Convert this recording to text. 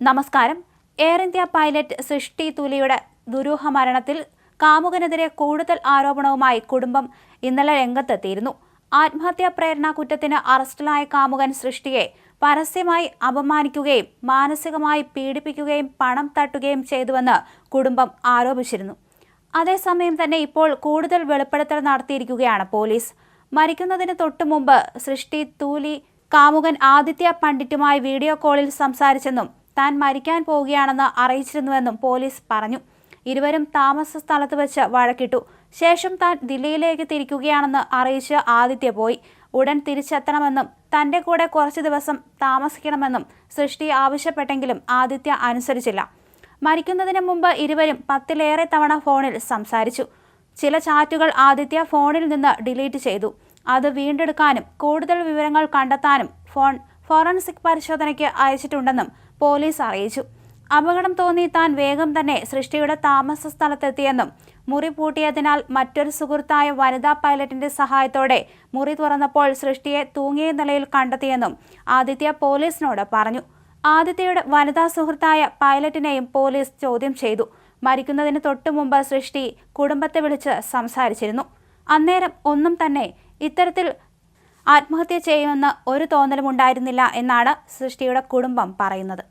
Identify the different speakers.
Speaker 1: നമസ്കാരം. Air India pilot സൃഷ്ടി തുലിയുടെ ദുരൂഹ മരണത്തിൽ കാമുകനെതിരെ കൂടുതൽ ആരോപണവുമായി കുടുംബം ഇന്നലെ രംഗത്തെത്തിയിരുന്നു. ആത്മഹത്യാ പ്രേരണ കുറ്റത്തിന് അറസ്റ്റിലായ കാമുകൻ സൃഷ്ടിയെ പരസ്യമായി അപമാനിക്കുകയും മാനസികമായി പീഡിപ്പിക്കുകയും പണം തട്ടുകയും ചെയ്തുവെന്ന് കുടുംബം ആരോപിച്ചിരുന്നു. അതേസമയം തന്നെ ഇപ്പോൾ കൂടുതൽ വെളിപ്പെടുത്തൽ നടത്തിയിരിക്കുകയാണ് പോലീസ്. മരിക്കുന്നതിന് തൊട്ടു മുമ്പ് സൃഷ്ടി തൂലി കാമുകൻ ആദിത്യ പണ്ഡിറ്റുമായി വീഡിയോ കോളിൽ സംസാരിച്ചെന്നും താൻ മരിക്കാൻ പോവുകയാണെന്ന് അറിയിച്ചിരുന്നുവെന്നും പോലീസ് പറഞ്ഞു. ഇരുവരും താമസ സ്ഥലത്ത് വെച്ച് വഴക്കിട്ടു. ശേഷം താൻ ദില്ലിയിലേക്ക് തിരിക്കുകയാണെന്ന് അറിയിച്ച് ആദിത്യ പോയി. ഉടൻ തിരിച്ചെത്തണമെന്നും തന്റെ കൂടെ കുറച്ച് ദിവസം താമസിക്കണമെന്നും സൃഷ്ടി ആവശ്യപ്പെട്ടെങ്കിലും ആദിത്യ അനുസരിച്ചില്ല. മരിക്കുന്നതിന് മുമ്പ് ഇരുവരും പത്തിലേറെ തവണ ഫോണിൽ സംസാരിച്ചു. ചില ചാറ്റുകൾ ആദിത്യ ഫോണിൽ നിന്ന് ഡിലീറ്റ് ചെയ്തു. അത് വീണ്ടെടുക്കാനും കൂടുതൽ വിവരങ്ങൾ കണ്ടെത്താനും ഫോൺ ഫോറൻസിക് പരിശോധനയ്ക്ക് അയച്ചിട്ടുണ്ടെന്നും പോലീസ് അറിയിച്ചു. അപകടം തോന്നി താൻ വേഗം തന്നെ സൃഷ്ടിയുടെ താമസ സ്ഥലത്തെത്തിയെന്നും മുറി പൂട്ടിയതിനാൽ മറ്റൊരു സുഹൃത്തായ വനിതാ പൈലറ്റിന്റെ സഹായത്തോടെ മുറി തുറന്നപ്പോൾ സൃഷ്ടിയെ തൂങ്ങിയ നിലയിൽ കണ്ടെത്തിയെന്നും ആദിത്യ പോലീസിനോട് പറഞ്ഞു. ആദിത്യയുടെ വനിതാ സുഹൃത്തായ പൈലറ്റിനെയും പോലീസ് ചോദ്യം ചെയ്തു. മരിക്കുന്നതിന് തൊട്ടു മുമ്പ് സൃഷ്ടി കുടുംബത്തെ വിളിച്ച് സംസാരിച്ചിരുന്നു. അന്നേരം ഒന്നും തന്നെ ഇത്തരത്തിൽ ആത്മഹത്യ ചെയ്യുമെന്ന് ഒരു തോന്നലുമുണ്ടായിരുന്നില്ല എന്നാണ് സൃഷ്ടിയുടെ കുടുംബം പറയുന്നത്